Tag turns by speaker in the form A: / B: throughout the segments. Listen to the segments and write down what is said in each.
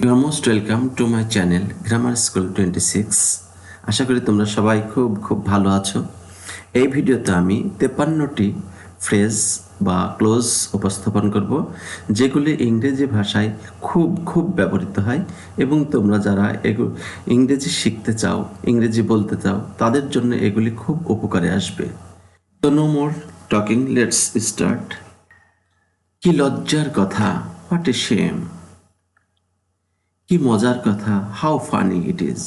A: You are most welcome to my channel grammar school twenty six আশা করি তোমরা সবাই খুব খুব ভালো আছো। এই ভিডিওতে আমি তেপান্নটি ফ্রেজ বা ক্লোজ উপস্থাপন করব, যেগুলি ইংরেজি ভাষায় খুব খুব ব্যবহৃত হয় এবং তোমরা যারা এগু, ইংরেজি শিখতে চাও, ইংরেজি বলতে চাও, তাদের জন্য এগুলি খুব উপকারে আসবে। তো no more talking let's start কি লজ্জার কথা হোয়াট এ শেম কি মজার কথা হাউ ফানি ইট ইজ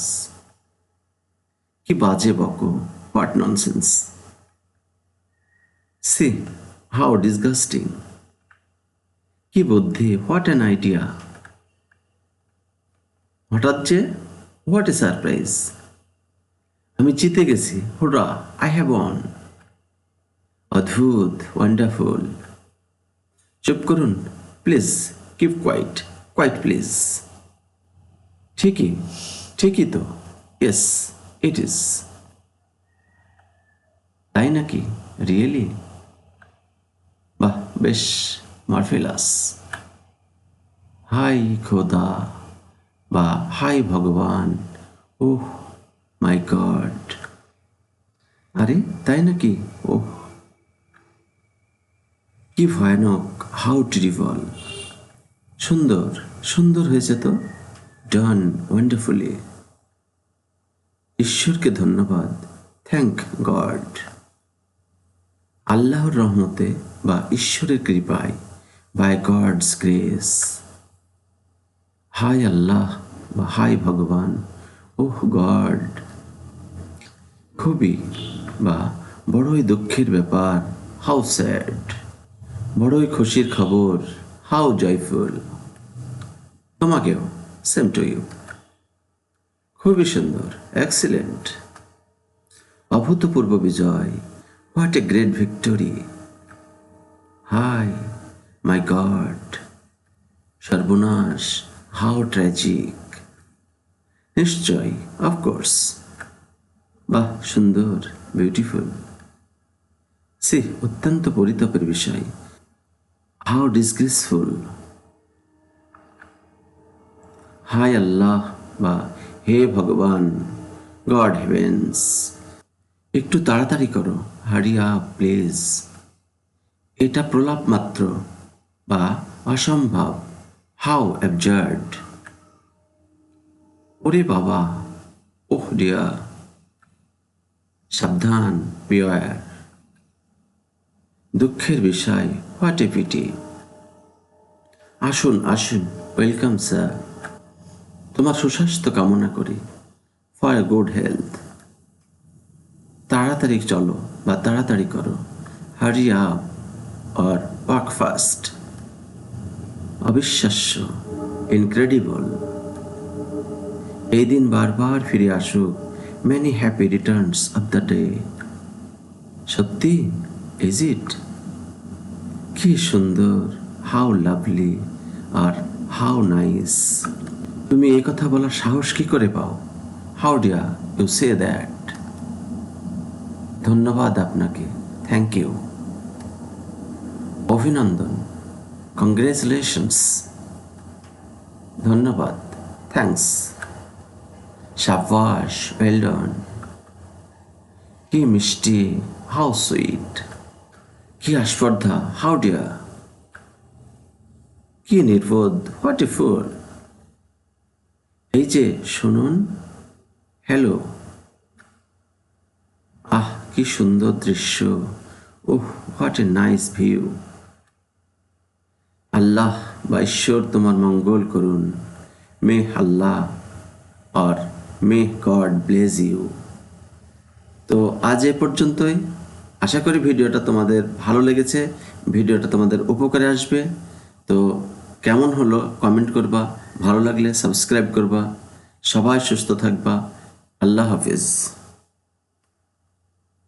A: কি বাজে বকো what nonsense see how disgusting কি বুদ্ধি হোয়াট অ্যান আইডিয়া হঠাৎ যে হোয়াট এ সারপ্রাইজ আমি জিতে গেছি হুরা আই হ্যাভ অন অদ্ভুত ওয়ান্ডারফুল চুপ করুন please keep quiet quiet please ঠিকই ঠিকই তো। ইয়েস ইট ইজ তাই নাকি? রিয়েলি বাহ, বেশ, মার্ফেলাস। হাই খোদা, বা হাই ভগবান। ওহ মাই গড আরে, তাই নাকি? ওহ কি ভয়ানক হাউ টিরিবল সুন্দর সুন্দর হয়েছে তো। ডান ওয়ান্ডারফুলি ঈশ্বরকে ধন্যবাদ। থ্যাংক গড আল্লাহর রহমতে বা ঈশ্বরের কৃপায় বাই গডস গ্রেস হাই আল্লাহ বা হাই ভগবান, ওহ গড। খুবই বা বড়ই দুঃখের ব্যাপার। হাউ স্যাড বড়ই খুশির খবর। হাউ জয়ফুল তোমাকেও। সেম টু ইউ খুবই সুন্দর এক্সিলেন্ট অভূতপূর্ব বিজয় what a great victory high my god সর্বনাশ হাউ ট্র্যাজিক নিশ্চয় অফকোর্স বাহ, সুন্দর বিউটিফুল সি অত্যন্ত পরিতাপের বিষয়. হাউ ডিসগ্রেসফুল হাই আল্লাহ বা হে ভগবান, গড হেভেন্স। একটু তাড়াতাড়ি করো হারিয়া প্লিজ এটা প্রলাপ মাত্র বা অসম্ভব। হাউ অ্যাবজার্ড ওরে বাবা, ওহ ডিয়া সাবধান পিওয়ার দুঃখের বিষয় হোয়াট এ পিটি আসুন আসুন ওয়েলকাম স্যার তোমার সুস্বাস্থ্য কামনা করি। ফর এ গুড হেলথ তাড়াতাড়ি চলো বা তাড়াতাড়ি করো। Hurry up or walk fast অবিশ্বাস্য ইনক্রেডিবল এই দিন বারবার ফিরে আসুক many happy returns of the day সত্যি ইজ ইট কি সুন্দর হাউ লাভলি আর হাউ নাইস তুমি এই কথা বলার সাহস কি করে পাও? How dare you say that ধন্যবাদ আপনাকে। থ্যাংক ইউ অভিনন্দন। কংগ্রেচুলেশনস ধন্যবাদ। থ্যাংকস সাবাস ওয়েল ডন কি মিষ্টি হাউ সুইট কি আস্পর্ধা হাউ ডিয়া কি নির্বোধ হোয়াট এ এই যে, শুনুন। হ্যালো আহ, কি সুন্দর দৃশ্য। ওহ what a nice view Allah বা ঈশ্বর তোমার মঙ্গল করুন। মে আল্লাহ আর মে গড ব্লেজ ইউ। তো আজ এ পর্যন্তই। আশা করি ভিডিওটা তোমাদের ভালো লেগেছে। ভিডিওটা তোমাদের উপকারে আসবে। তো কেমন হলো কমেন্ট করবা ভালো লাগলে সাবস্ক্রাইব করবা সবাই সুস্থ থাকবা আল্লাহ হাফিজ।